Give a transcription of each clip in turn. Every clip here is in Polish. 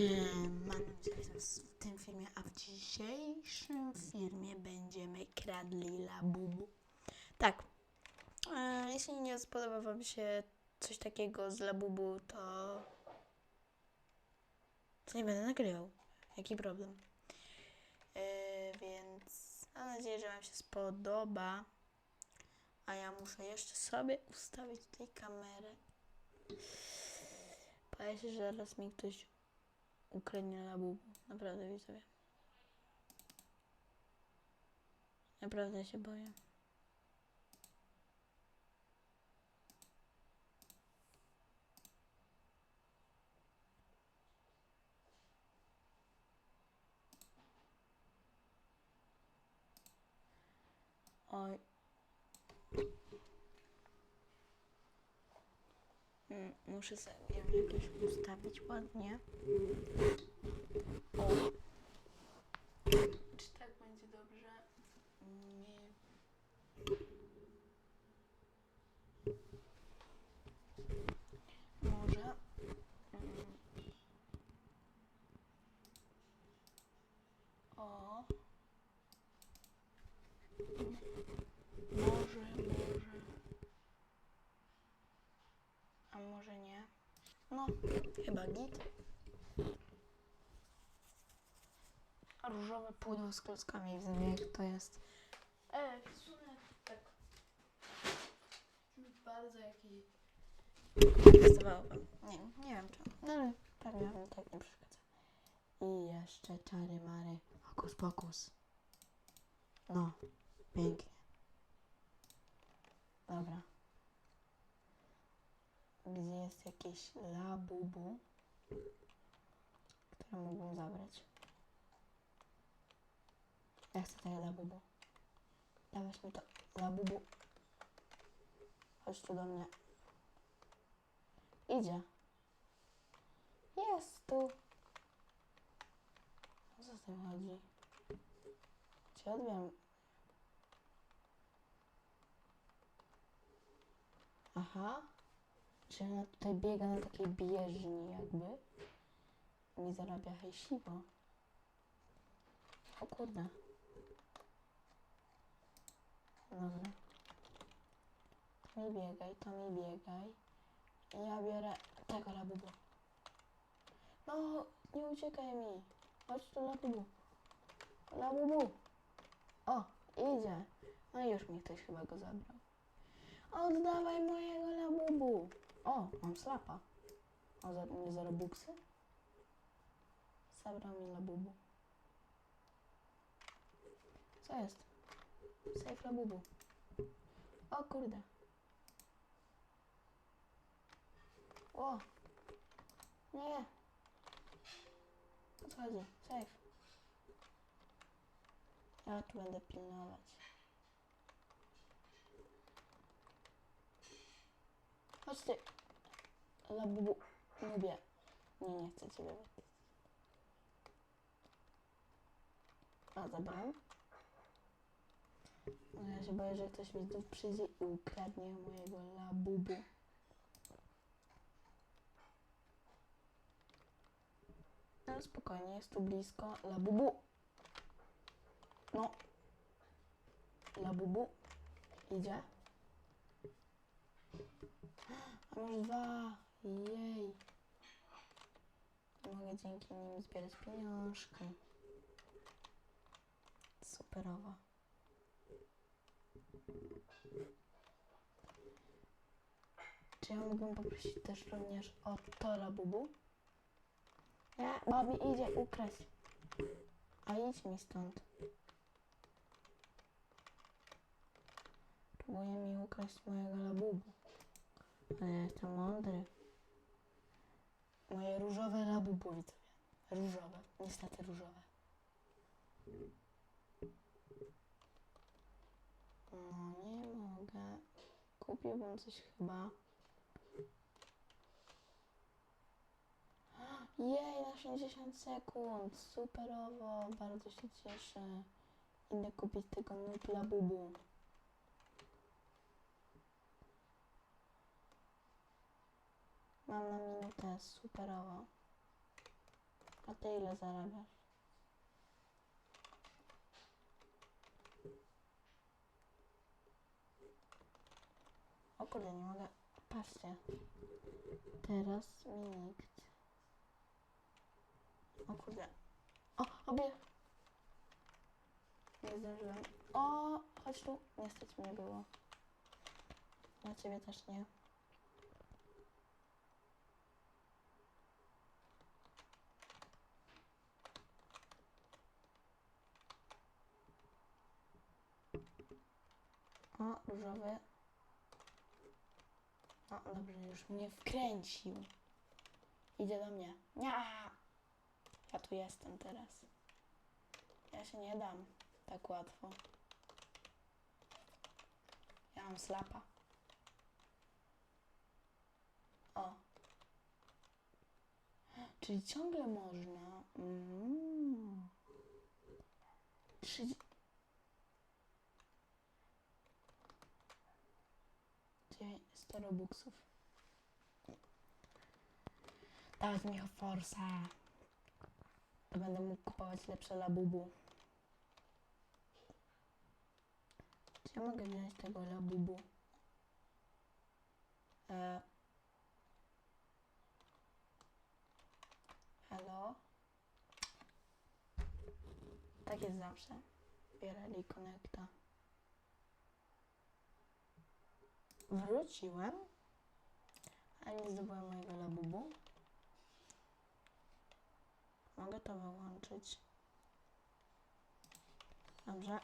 Mam w tym filmie, a w dzisiejszym filmie będziemy kradli labubu. Tak. E, jeśli nie spodoba Wam się coś takiego z labubu, to. to nie będę nagrywał. Jaki problem? E, więc mam nadzieję, że Wam się spodoba. A ja muszę jeszcze sobie ustawić tutaj kamerę. Boję się, że zaraz mi ktoś ukradnie labubu. Naprawdę widzowie. Naprawdę się boję. Oj. Muszę sobie jakieś ustawić ładnie. O. Czy tak będzie dobrze? Nie. Może. Mm. O. Może, może. A może nie? No, git. Różowe pudło z klockami, widzę jak to jest. E, w sumie tak bardzo jakiś. Nie, nie wiem czemu, no ale pewnie wam tak nie przeszkadza. I jeszcze czary mary, hokus pokus. No, pięknie. Dobra. Gdzie jest jakieś labubu, które mógłbym zabrać? Ja chcę tego labubu. Dawać mi to labubu. Chodź tu do mnie. Idzie. Jest tu. O co z tym chodzi? Cię odbieram. Aha. Czy ona tutaj biega na takiej bieżni jakby. Mi zarabia hejsiwo. O kurde. Dobra. To mi biegaj, to mi biegaj. Ja biorę tego labubu. No, nie uciekaj mi. Chodź tu labubu. Labubu. O, idzie. No już mi ktoś chyba go zabrał. Oddawaj mojego labubu. O, mam slapa. O, za, nie za robuxy? Zabrał mi labubu. Co jest? Safe labubu. O kurde. O! Nie! O co chodzi? Safe. Ja tu będę pilnować. Chodź ty. Labubu. Lubię. Nie, nie chcę ciebie wypić. A, zabrałem? No ja się boję, że ktoś mi tu przyjdzie i ukradnie mojego labubu. Ale spokojnie, jest tu blisko. Labubu. No. Labubu. Idzie. Masz dwa. Jej. Mogę dzięki nim zbierać pieniążki. Superowo. Czy ja mógłbym poprosić też również o to labubu? Nie, Bobby idzie ukraść. A idź mi stąd. Próbuje mi ukraść mojego labubu. Ale ja jestem mądry. Moje różowe labubu, widzowie. Różowe. Niestety różowe. No nie mogę. Kupiłbym coś chyba. Jej, na 60 sekund. Superowo. Bardzo się cieszę. Idę kupić tego noob labubu. Mam na minutę, superowo. A ty ile zarabiasz? O kurde, nie mogę. Patrzcie. Teraz mi nikt. O kurde. O, obie. Nie zdążyłem. O, chodź tu. Nie stać mnie było. Na ciebie też nie. O, różowy. O, dobrze, już mnie wkręcił. Idzie do mnie. Nia! Ja tu jestem teraz. Ja się nie dam tak łatwo. Ja mam slapa. O. Czyli ciągle można. Mm. 30... macie 100 robuxów. Dawać mi forsa. To będę mógł kupować lepsze labubu. Czy ja mogę wziąć tego labubu? E Halo? Tak jest zawsze. Bierali konekta. Wróciłem, ale nie zdobyłem mojego labubu. Mogę to wyłączyć. Dobrze.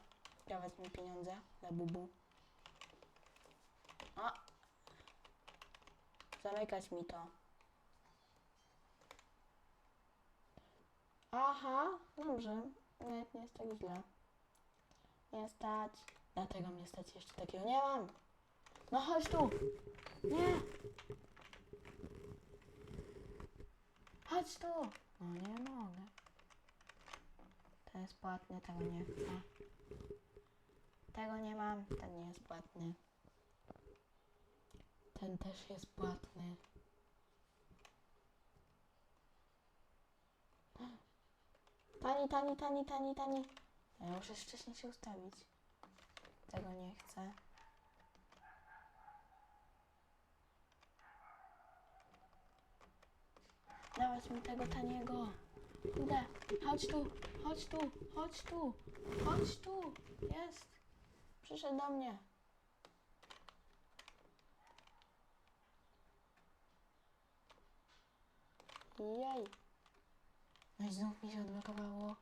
Dawać mi pieniądze za bubu. O! Zamykać mi to. Aha, dobrze. Nie jest tak źle. Nie stać. Dlatego mnie stać jeszcze takiego nie mam. No chodź tu. Nie. Chodź tu. No nie mogę. To jest płatny, tego nie chcę. Tego nie mam, ten nie jest płatny. Ten też jest płatny. Tani, tani, tani, tani, tani. Ja muszę wcześniej się ustawić. Tego nie chcę. Dawać mi tego taniego. Idę. Chodź tu, chodź tu, chodź tu, chodź tu. Jest. Przyszedł do mnie. Jej. No i znów mi się odblokowało.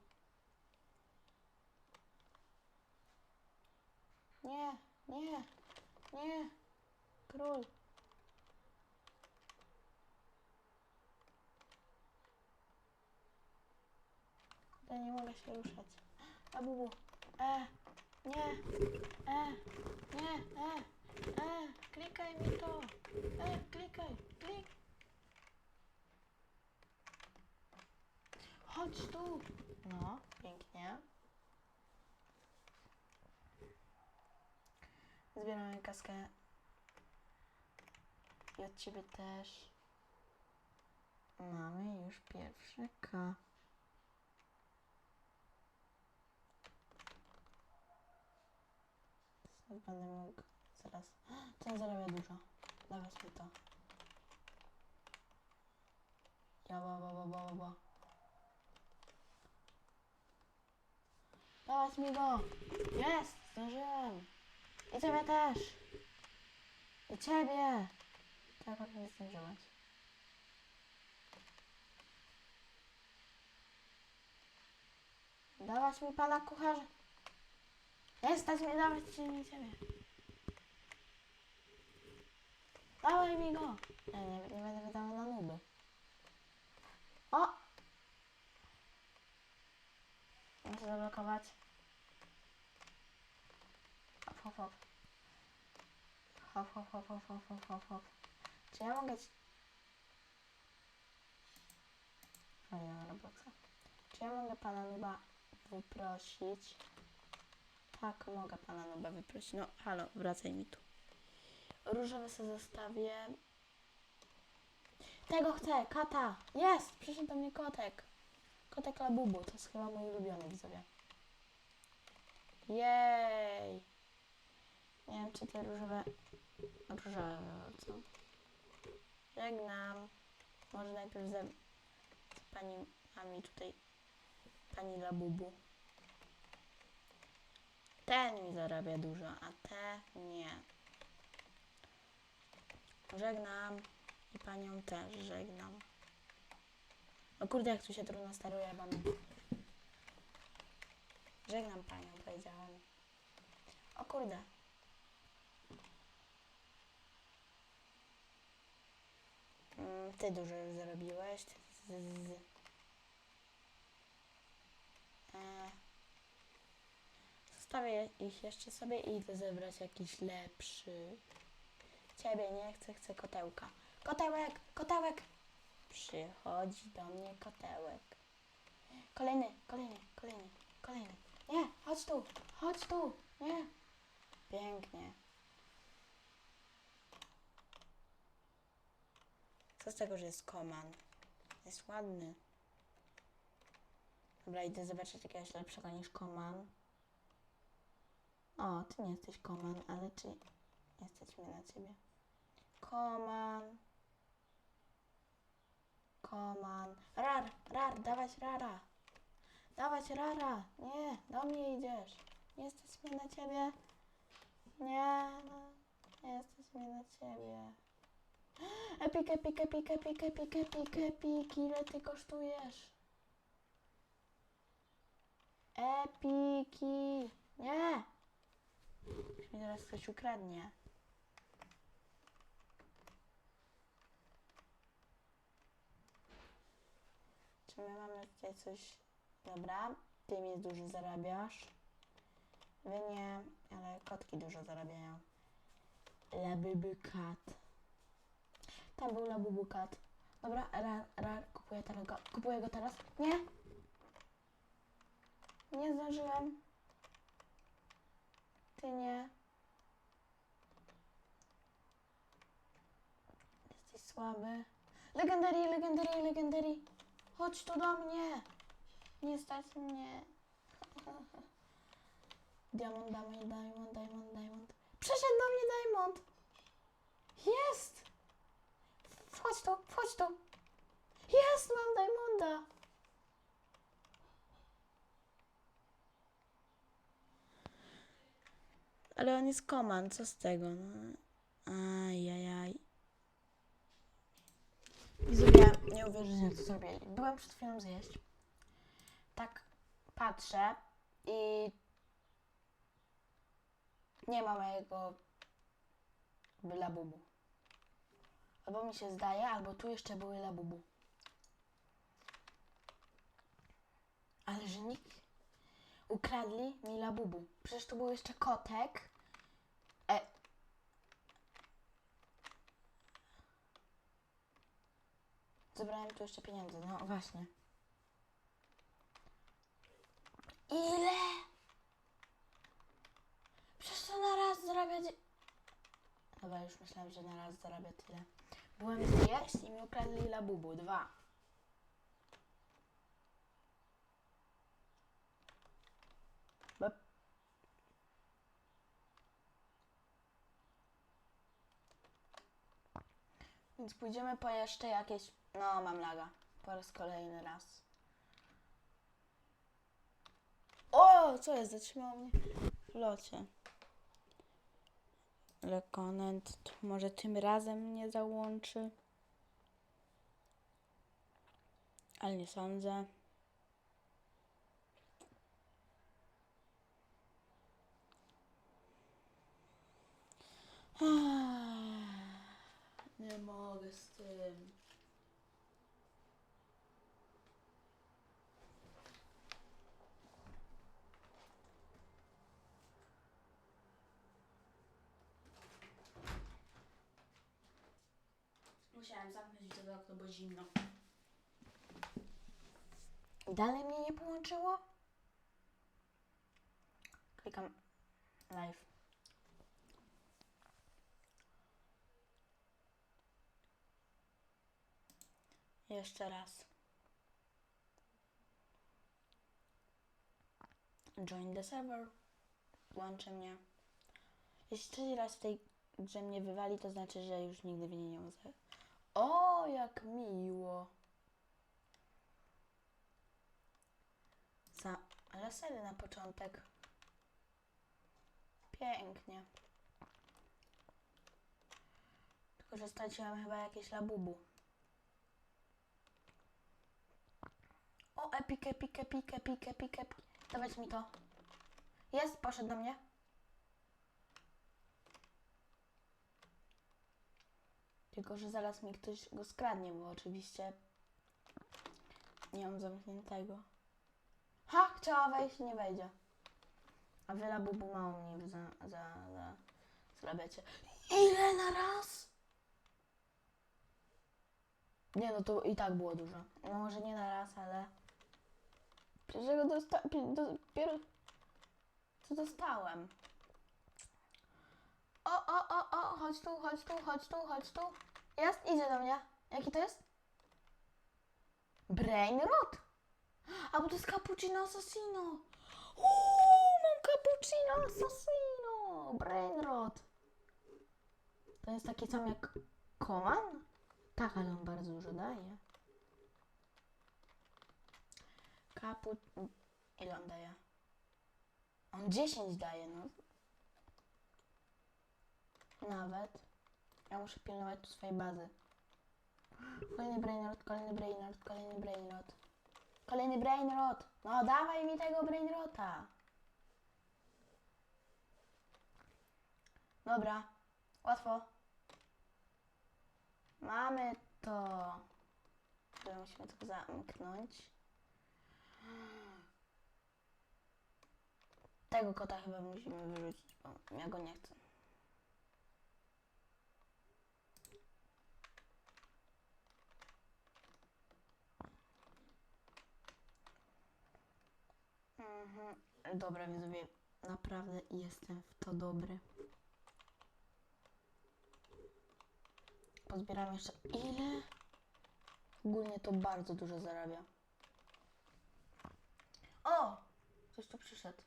Nie, nie, nie. Król. Ja nie mogę się ruszać. A bubu. E, nie, e, nie, e, e, klikaj mi to. E, klikaj, klik. Chodź tu. No, pięknie. Zbieramy kaskę. I od ciebie też. Mamy już pierwszy K. Zaraz Będę mógł zaraz. Ten zarabia dużo. Dawać mi to. Ja ba ba ba ba ba. Dawać mi go! Jest! Zdążyłem! I ciebie też! I ciebie! Tak, jak nie zdążyłeś. Dawać mi pana kucharza! Nie stać mnie dawać ci nie ciebie. Dawaj mi go! Ja nie, nie będę wydawał na nuby. O! Muszę zablokować. Hop, hop, hop. Hop, hop, hop, hop, hop, hop, hop, hop. Czy ja mogę ci... Fajna robota. Czy ja mogę pana nuba wyprosić? Tak, mogę pana Nuba wyprosić. No, halo, wracaj mi tu. Różowy sobie zostawię. Tego chcę, kata! Jest! Przyszedł do mnie kotek. Kotek Labubu, to jest chyba mój ulubiony widzowie. Jej! Nie wiem, czy te różowe... Różowe, co? Żegnam. Może najpierw ze... z pani Ami tutaj... Pani Labubu. Ten mi zarabia dużo, a te nie. Żegnam. I panią też żegnam. O kurde, jak tu się trudno steruje wam. Żegnam panią, powiedziałem. O kurde. Mm, Ty dużo już zarobiłeś. Z, z. E, Zostawię ich jeszcze sobie i idę zebrać jakiś lepszy. Ciebie nie chcę, chcę kotełka. Kotełek, kotełek! Przychodzi do mnie kotełek. Kolejny, kolejny, kolejny, kolejny. Nie, chodź tu, chodź tu, nie. Pięknie. Co z tego, że jest koman? Jest ładny. Dobra, idę zobaczyć jakiegoś lepszego niż koman. O, ty nie jesteś koman, ale czy jesteśmy na ciebie? Koman. Koman. Rar, rar, dawać rara. Dawać rara. Nie, do mnie idziesz. Nie jesteśmy na ciebie. Nie, no, nie jesteśmy na ciebie. Epik, epik, epik, epik, epik, epik, epik. Ile ty kosztujesz? Epiki. Nie. Już mi teraz ktoś ukradnie. Czy my mamy tutaj coś... Dobra, ty mi dużo zarabiasz. Wy nie, ale kotki dużo zarabiają. Labubu cat. Tam był Labubu cat. Dobra, rar, rar, kupuję, teraz go, kupuję go teraz. Nie! Nie zdążyłem. Nie. Jesteś słaby. Legendary, legendary, legendary. Chodź tu do mnie. Nie stać mnie. Diamond, diamond, diamond, diamond, diamond. Przyszedł do mnie diamond. Jest. Wchodź tu, wchodź tu. Jest, mam diamonda. Ale on jest koman, co z tego? No. Ajajaj. Widzowie, nie uwierzycie, co zrobili. Byłem przed chwilą zjeść. Tak patrzę i nie ma mojego labubu. Albo mi się zdaje, albo tu jeszcze były labubu. Ale że nikt ukradli mi labubu. Przecież tu był jeszcze kotek. E. Zebrałem tu jeszcze pieniądze, no właśnie. Ile? Przecież to na raz zarabia... Dobra, już myślałem, że na raz zarabia tyle. Byłem zjeść i mi ukradli labubu. Dwa. Więc pójdziemy po jeszcze jakieś... No, mam laga. Po raz kolejny raz. O, co jest? Zatrzymało mnie w locie. Rekonent może tym razem mnie załączy. Ale nie sądzę. Nie mogę z tym. Musiałem zamknąć to okno, bo zimno. Dalej mnie nie połączyło? Klikam live. Jeszcze raz. Join the server. Włączy mnie. Jeśli trzeci raz w tej grze mnie wywali, to znaczy, że już nigdy w niej nie może. O, jak miło. Za lasery na początek. Pięknie. Tylko, że straciłam chyba jakieś labubu. O, epik, epik, epik, epik, epik, epik. Dawać mi to. Jest, poszedł do mnie. Tylko, że zaraz mi ktoś go skradnie, bo oczywiście nie mam zamkniętego. Ha! Chciała wejść, nie wejdzie. A wy labubu mało mnie za, za, za zarabiacie. Ile na raz? Nie, no to i tak było dużo. No może nie na raz, ale... Przecież go dosta... pi- dopiero... Co dostałem? O, o, o, o, chodź tu, chodź tu, chodź tu, chodź tu. Jest, idzie do mnie. Jaki to jest? Brain rot. A bo to jest cappuccino assassino. Uuu, mam cappuccino assassino. Brain rot. To jest taki sam jak Koman? Tak, ale on bardzo dużo daje. Kapu... Ile on daje? On 10 daje, no. Nawet. Ja muszę pilnować tu swojej bazy. Kolejny brainrot, kolejny brainrot, kolejny brainrot. Kolejny brainrot! No dawaj mi tego brainrota! Dobra, łatwo. Mamy to. Musimy tylko zamknąć. Tego kota chyba musimy wyrzucić, bo ja go nie chcę. Mhm. Dobra, widzowie, naprawdę jestem w to dobry. Pozbieram jeszcze ile? Ogólnie to bardzo dużo zarabia. O! Ktoś tu przyszedł.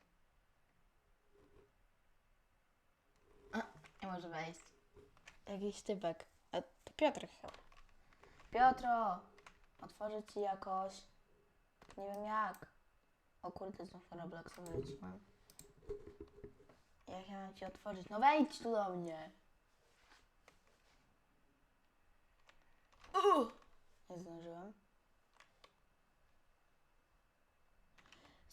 A, nie może wejść. Jakiś typek. A to Piotr chyba. Piotro! Otworzę ci jakoś. Nie wiem jak. O kurde, znów Robloxa wróciłam. Jak ja mam ci otworzyć? No wejdź tu do mnie! Uh! Nie zdążyłam.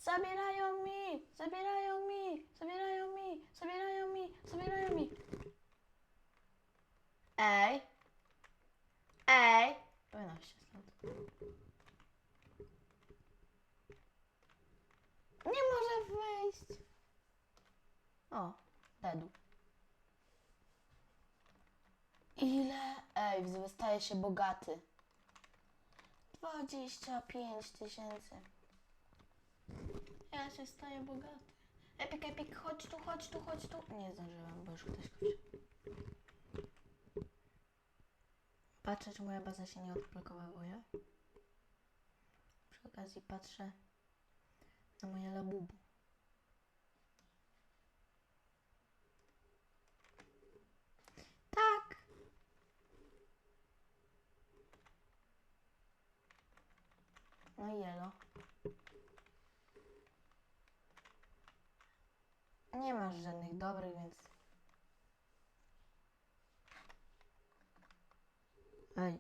Zabierają mi! Zabierają mi! Zabierają mi! Zabierają mi! Zabierają mi! Ej! Ej! Wynoś się stąd. Nie może wejść. O, dedu. Ile? Ej, wystaje się bogaty. 25 tysięcy. Ja się staję bogaty. Epik, epik, chodź tu, chodź tu, chodź tu. Nie zdążyłam, bo już ktoś chodzi. Patrzę, czy moja baza się nie odblokowuje. Przy okazji patrzę na moje labubu. Tak. No i jelo. Nie masz żadnych dobrych, więc... Ej.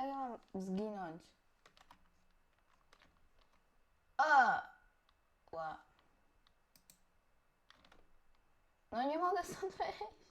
Ja mam zginąć? A! Ła. No nie mogę stąd wejść.